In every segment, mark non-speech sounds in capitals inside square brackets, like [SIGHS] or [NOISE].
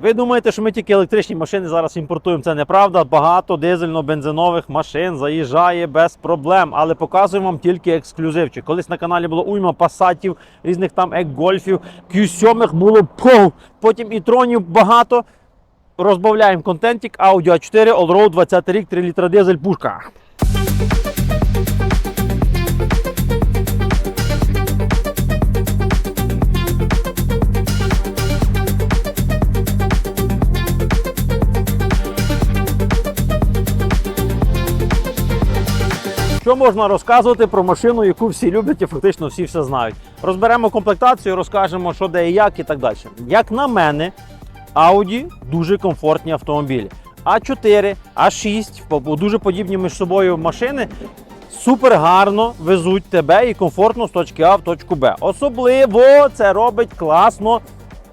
Ви думаєте, що ми тільки електричні машини зараз імпортуємо? Це неправда. Багато дизельно-бензинових машин заїжджає без проблем, але показуємо вам тільки ексклюзивчик. Колись на каналі було уйма пасатів, різних там екгольфів, Q7 було пов, потім і тронів багато. Розбавляємо контентик Audi A4 Allroad 20 рік, 3 літра дизель пушка. Що можна розказувати про машину, яку всі люблять і фактично всі все знають? Розберемо комплектацію, розкажемо, що де і як, і так далі. Як на мене, Audi дуже комфортні автомобілі. А4, А6, дуже подібні між собою машини. Супер гарно везуть тебе і комфортно з точки А в точку Б. Особливо це робить класно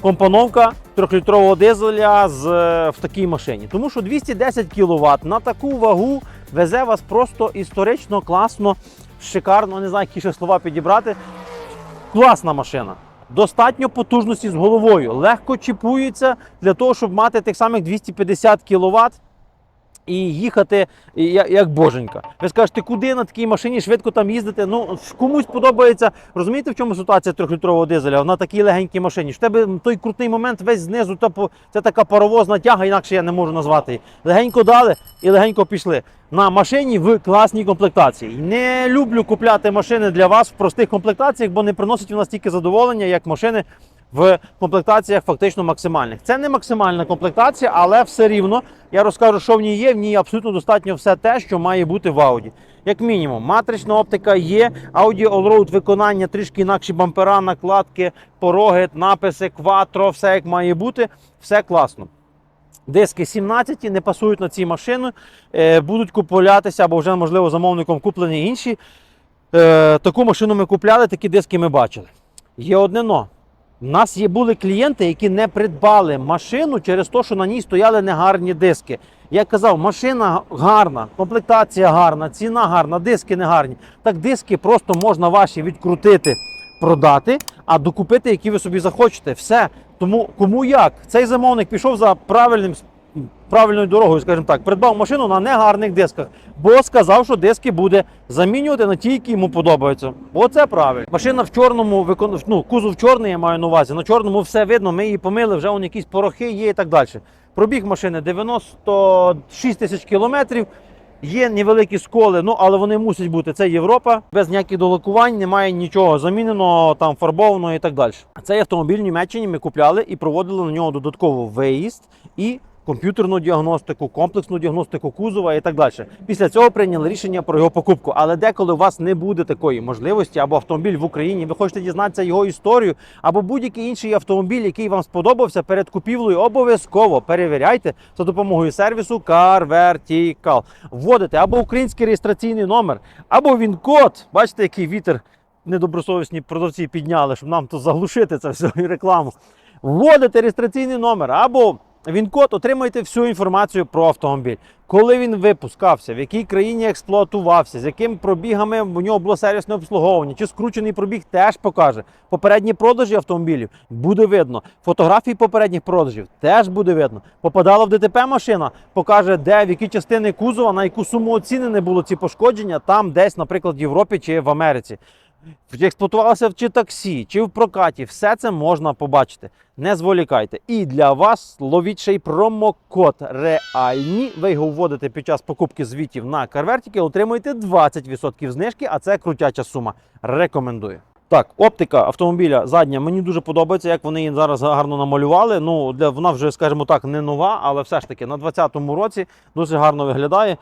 компоновка трьохлітрового дизеля з, е, в такій машині. Тому що 210 кВт на таку вагу везе вас просто історично, класно, шикарно, не знаю, які ще слова підібрати. Класна машина. Достатньо потужності з головою. Легко чіпується для того, щоб мати тих самих 250 кВт і їхати як боженька. Ви скажете, куди на такій машині швидко там їздити? Ну комусь подобається. Розумієте, в чому ситуація трьохлітрового дизеля? На такій легенькій машині. В тебе той крутий момент весь знизу, типу, це така паровозна тяга, інакше я не можу назвати її. Легенько дали і легенько пішли. На машині в класній комплектації. Не люблю купляти машини для вас в простих комплектаціях, бо не приносить у нас тільки задоволення, як машини в комплектаціях фактично максимальних. Це не максимальна комплектація, але все рівно я розкажу, що в ній є. В ній абсолютно достатньо все те, що має бути в Audi. Як мінімум, матрична оптика є, Audi Allroad виконання, трішки інакші бампера, накладки, пороги, написи, кватро, все як має бути, все класно. Диски 17 не пасують на ці машини, е, будуть куплятися або вже, можливо, замовником куплені інші. Е, таку машину ми купляли, такі диски ми бачили. Є одне но. У нас є були клієнти, які не придбали машину через те, що на ній стояли негарні диски. Я казав, машина гарна, комплектація гарна, ціна гарна, диски не гарні. Так диски просто можна ваші відкрутити, продати, а докупити, які ви собі захочете. Все. Тому кому як? Цей замовник пішов за правильним правильною дорогою, скажімо так, придбав машину на негарних дисках, бо сказав, що диски буде замінювати на ті, які йому подобаються. Бо це правильно. Машина в чорному, викон- ну, кузов чорний, я маю на увазі. На чорному все видно, ми її помили, вже вон якісь порохи є і так далі. Пробіг машини 96 тисяч кілометрів. Є невеликі сколи, ну але вони мусять бути. Це Європа, без ніяких долокувань, немає нічого замінено, там фарбовано і так далі. Цей автомобіль в Німеччині ми купляли і проводили на нього додатково виїзд і комп'ютерну діагностику, комплексну діагностику кузова і так далі. Після цього прийняли рішення про його покупку. Але деколи у вас не буде такої можливості, або автомобіль в Україні, ви хочете дізнатися його історію, або будь-який інший автомобіль, який вам сподобався перед купівлею, обов'язково перевіряйте за допомогою сервісу Car Vertical. Вводите або український реєстраційний номер, або він код. Бачите, який вітер недобросовісні продавці підняли, щоб нам тут заглушити це все і [LAUGHS] рекламу. Вводите реєстраційний номер або він код, отримаєте всю інформацію про автомобіль. Коли він випускався, в якій країні експлуатувався, з якими пробігами в нього було сервісне обслуговування, чи скручений пробіг теж покаже. Попередні продажі автомобілів буде видно. Фотографії попередніх продажів теж буде видно. Попадала в ДТП машина, покаже, де в які частини кузова, на яку суму оцінене було ці пошкодження, там десь, наприклад, в Європі чи в Америці. Експлуатувалося чи таксі, чи в прокаті, все це можна побачити. Не зволікайте. І для вас ловіть ще й промокод реальні. Ви його вводите під час покупки звітів на CarVertical, отримуєте 20% знижки, а це крутяча сума. Рекомендую. Так, оптика автомобіля задня мені дуже подобається, як вони її зараз гарно намалювали. Ну, для вона вже, скажімо так, не нова, але все ж таки на 2020 році дуже гарно виглядає.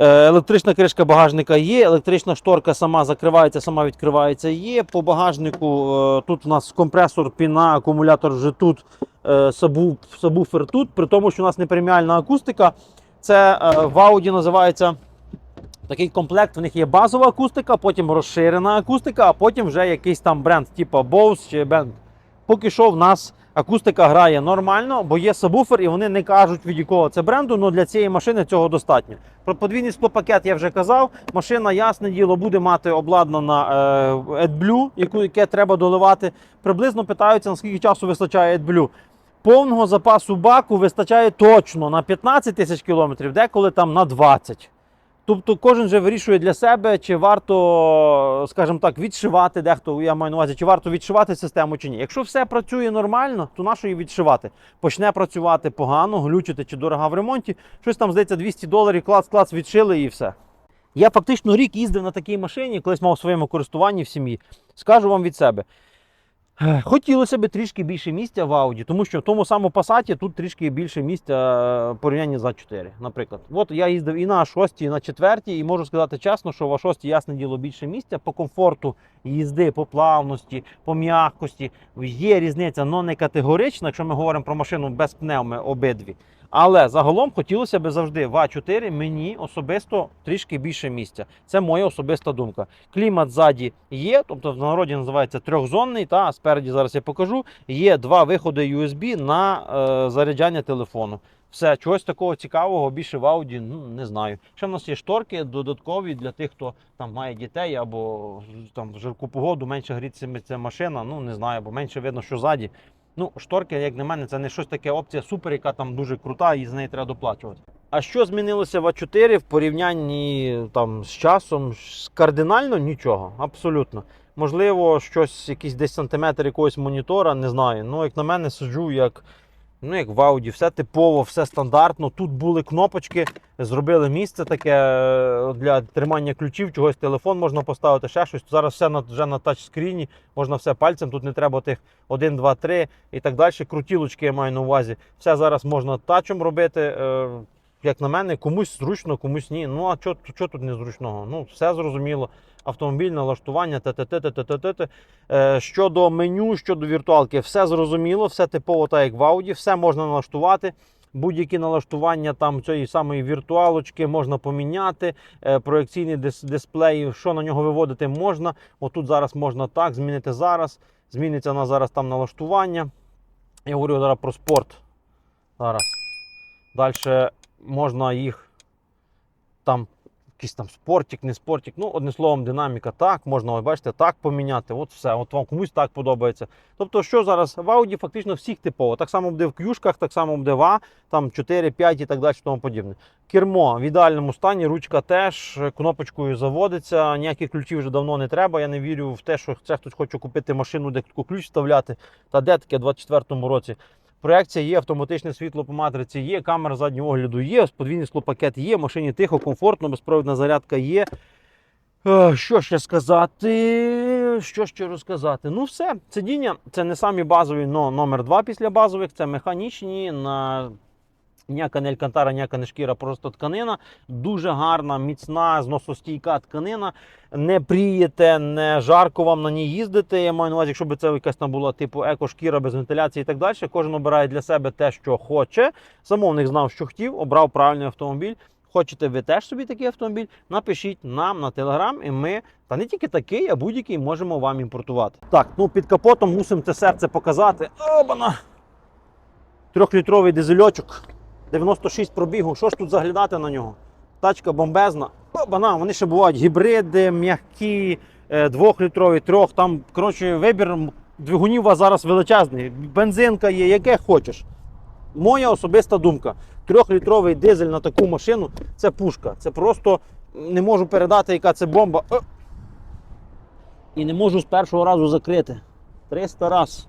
Е, Електрична кришка багажника є, електрична шторка сама закривається, сама відкривається. Є. По багажнику е, тут у нас компресор, піна, акумулятор вже тут, е, сабу, сабвуфер тут, при тому, що у нас не преміальна акустика. Це в Audi називається такий комплект. В них є базова акустика, потім розширена акустика, а потім вже якийсь там бренд, типу Bose чи Bang. Поки що в нас акустика грає нормально, бо є сабвуфер, і вони не кажуть від якого це бренду, але для цієї машини цього достатньо. Про подвійний склопакет я вже казав. Машина, ясне діло, буде мати обладнана е, AdBlue, яку яке треба доливати. Приблизно питаються, наскільки часу вистачає AdBlue. повного запасу баку вистачає точно на 15 тисяч кілометрів, деколи там на 20. Тобто кожен вже вирішує для себе, чи варто, скажімо так, відшивати дехто, я маю на увазі, чи варто відшивати систему чи ні. Якщо все працює нормально, то на що її відшивати? Почне працювати погано, глючити чи дорога в ремонті, щось там здається 200 доларів, клац-клац відшили і все. Я фактично рік їздив на такій машині, колись мав у своєму користуванні в сім'ї. Скажу вам від себе. [SIGHS] Хотілося б трішки більше місця в Audi, тому що в тому самому Passat тут трішки більше місця порівняння в з А4, наприклад. От я їздив і на А6, і на 4, і можу сказати чесно, що в А6, ясне діло, більше місця по комфорту їзди, по плавності, по м'якості. Є різниця, але не категорична, якщо ми говоримо про машину без пневми обидві. Але загалом хотілося б завжди в А4 мені особисто трішки більше місця. Це моя особиста думка. Клімат ззаді є, тобто в народі називається трьохзонний, та спереді зараз я покажу. Є два виходи USB на е, заряджання телефону. Все, чогось такого цікавого більше в Audi, ну не знаю. Ще в нас є шторки додаткові для тих, хто там має дітей або там в жарку погоду менше грітиметься машина. Ну не знаю, бо менше видно, що ззаді. Ну, шторки, як на мене, це не щось таке опція супер, яка там дуже крута, і з неї треба доплачувати. А що змінилося в А4 в порівнянні там з часом? Кардинально нічого, абсолютно. Можливо, щось, якийсь десь сантиметр якогось монітора, не знаю. Ну, як на мене, сиджу як, ну, як в Ауді, все типово, все стандартно. Тут були кнопочки, зробили місце таке е, для тримання ключів, чогось телефон можна поставити, ще щось. Зараз все на, вже на тачскріні, можна все пальцем, тут не треба тих 1, 2, 3 і так далі. Крутілочки я маю на увазі. Все зараз можна тачом робити. Як на мене, комусь зручно, комусь ні. Ну а що, тут незручного? Ну, все зрозуміло. Автомобіль, налаштування, т-т-т-т-т-т. Е, Щодо меню, щодо віртуалки, все зрозуміло, все типово так, як в Audi, все можна налаштувати. Будь-які налаштування там цієї самої віртуалочки можна поміняти. Е, проекційний дис- дисплей, що на нього виводити можна. Отут зараз можна так, змінити зараз. Зміниться на зараз там налаштування. Я говорю зараз про спорт. Зараз. Далі можна їх там, якийсь там спортик, не спортик. Ну, одним словом, динаміка так, можна, ось бачите, так поміняти. От все. От вам комусь так подобається. Тобто, що зараз в Audi фактично всіх типово. Так само буде в кюшках, так само буде в А, там 4, 5 і так далі, тому подібне. Кермо в ідеальному стані, ручка теж кнопочкою заводиться. Ніяких ключів вже давно не треба. Я не вірю в те, що це хтось хоче купити машину, де ключ вставляти. Та де таке в 24-му році. Проекція є, автоматичне світло по матриці є, камера заднього огляду є, подвійний склопакет є, машині тихо, комфортно, безпровідна зарядка є. Е, Що ще сказати? Що ще розказати? Ну, все, сидіння це не самі базові, но номер два після базових, це механічні. на Ніяка не алькантара, ніяка не шкіра, просто тканина. Дуже гарна, міцна, зносостійка тканина. Не прієте, не жарко вам на ній їздити. Я маю на увазі, якщо б це якась там була типу еко-шкіра без вентиляції і так далі. Кожен обирає для себе те, що хоче. Замовник знав, що хотів, обрав правильний автомобіль. Хочете ви теж собі такий автомобіль? Напишіть нам на телеграм, і ми, та не тільки такий, а будь-який можемо вам імпортувати. Так, ну під капотом мусимо це серце показати. Обана! Трьохлітровий дизельочок. 96 пробігу. Що ж тут заглядати на нього? Тачка бомбезна. Обана, вони ще бувають гібриди, м'які, е, двохлітрові, трьох. Там, коротше, вибір двигунів у вас зараз величезний. Бензинка є, яке хочеш. Моя особиста думка. Трьохлітровий дизель на таку машину це пушка. Це просто не можу передати, яка це бомба. І не можу з першого разу закрити. 300 раз.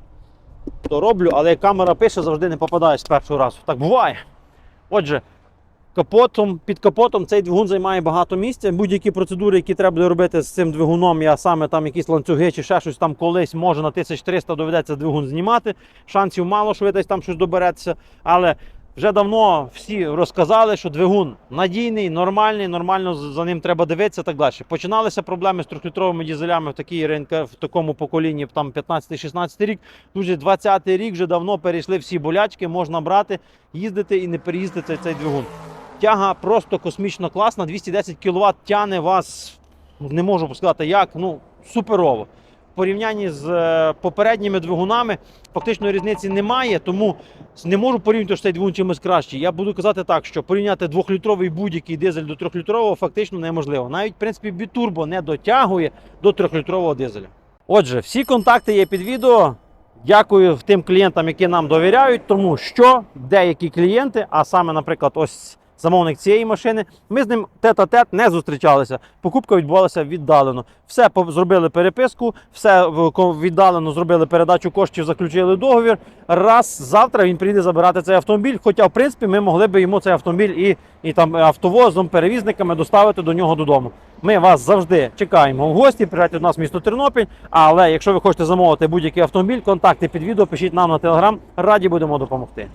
То роблю, але камера пише, завжди не попадаєш з першого разу. Так буває. Отже, капотом, під капотом цей двигун займає багато місця. Будь-які процедури, які треба буде робити з цим двигуном, я саме там якісь ланцюги чи ще щось там колись може на 1300 доведеться двигун знімати. Шансів мало, що ви десь там щось добереться. Але вже давно всі розказали, що двигун надійний, нормальний, нормально за ним треба дивитися так далі. Починалися проблеми з трьохлітровими дізелями в, такій ринка, в такому поколінні, там 15-16 рік. Дуже 20-й рік вже давно перейшли всі болячки, можна брати, їздити і не переїздити цей двигун. Тяга просто космічно класна, 210 кВт тяне вас, не можу сказати як, ну суперово. Порівнянні з е, попередніми двигунами фактично різниці немає, тому не можу порівняти, що цей двигун чимось кращий. Я буду казати так, що порівняти двохлітровий будь-який дизель до трьохлітрового фактично неможливо. Навіть в принципі бітурбо не дотягує до трьохлітрового дизеля. Отже, всі контакти є під відео. Дякую тим клієнтам, які нам довіряють, тому що деякі клієнти, а саме, наприклад, ось замовник цієї машини, ми з ним тет-а-тет не зустрічалися. Покупка відбувалася віддалено. Все зробили переписку, все віддалено зробили передачу коштів, заключили договір. Раз завтра він прийде забирати цей автомобіль. Хоча, в принципі, ми могли би йому цей автомобіль і, і там автовозом, перевізниками доставити до нього додому. Ми вас завжди чекаємо в гості. Приїжджайте до нас в місто Тернопіль. Але якщо ви хочете замовити будь-який автомобіль, контакти під відео, пишіть нам на телеграм. Раді будемо допомогти.